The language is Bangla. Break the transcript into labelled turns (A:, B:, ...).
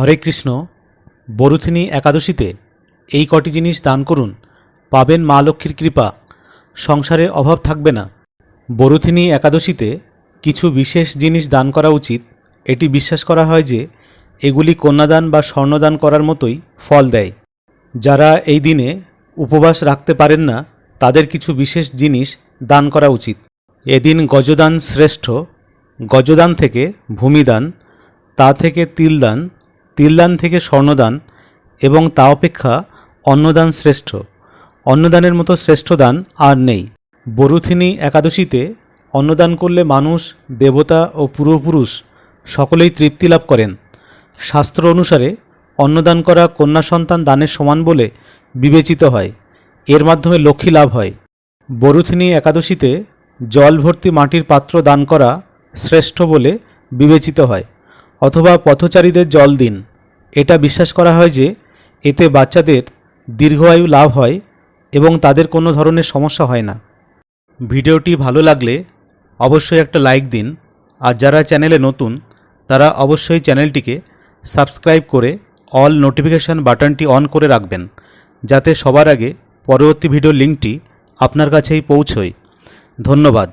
A: হরে কৃষ্ণ, বরুথিনী একাদশীতে এই কটি জিনিস দান করুন, পাবেন মা লক্ষ্মীর কৃপা, সংসারে অভাব থাকবে না। বরুথিনী একাদশীতে কিছু বিশেষ জিনিস দান করা উচিত, এটি বিশ্বাস করা হয় যে এগুলি কন্যাদান বা স্বর্ণদান করার মতোই ফল দেয়। যারা এই দিনে উপবাস রাখতে পারেন না, তাদের কিছু বিশেষ জিনিস দান করা উচিত। এদিন গজদান শ্রেষ্ঠ, গজদান থেকে ভূমিদান, তা থেকে তিলদান তিলদান থেকে স্বর্ণদান এবং তা অপেক্ষা অন্নদান শ্রেষ্ঠ। অন্নদানের মতো শ্রেষ্ঠ দান আর নেই। বরুথিনী একাদশীতে অন্নদান করলে মানুষ, দেবতা ও পূর্বপুরুষ সকলেই তৃপ্তি লাভ করেন। শাস্ত্র অনুসারে অন্নদান করা কন্যা সন্তান দানের সমান বলে বিবেচিত হয়। এর মাধ্যমে লক্ষ্মী লাভ হয়। বরুথিনী একাদশীতে জল ভর্তি মাটির পাত্র দান করা শ্রেষ্ঠ বলে বিবেচিত হয়। অথবা পথচারীদের জল দিন। এটা বিশ্বাস করা হয় যে, এতে বাচ্চাদের দীর্ঘায়ু লাভ হয় এবং তাদের কোনো ধরনের সমস্যা হয় না। ভিডিওটি ভালো লাগলে অবশ্যই একটা লাইক দিন, আর যারা চ্যানেলে নতুন, তারা অবশ্যই চ্যানেলটিকে সাবস্ক্রাইব করে অল নোটিফিকেশান বাটনটি অন করে রাখবেন, যাতে সবার আগে পরবর্তী ভিডিও লিঙ্কটি আপনার কাছেই পৌঁছয়। ধন্যবাদ।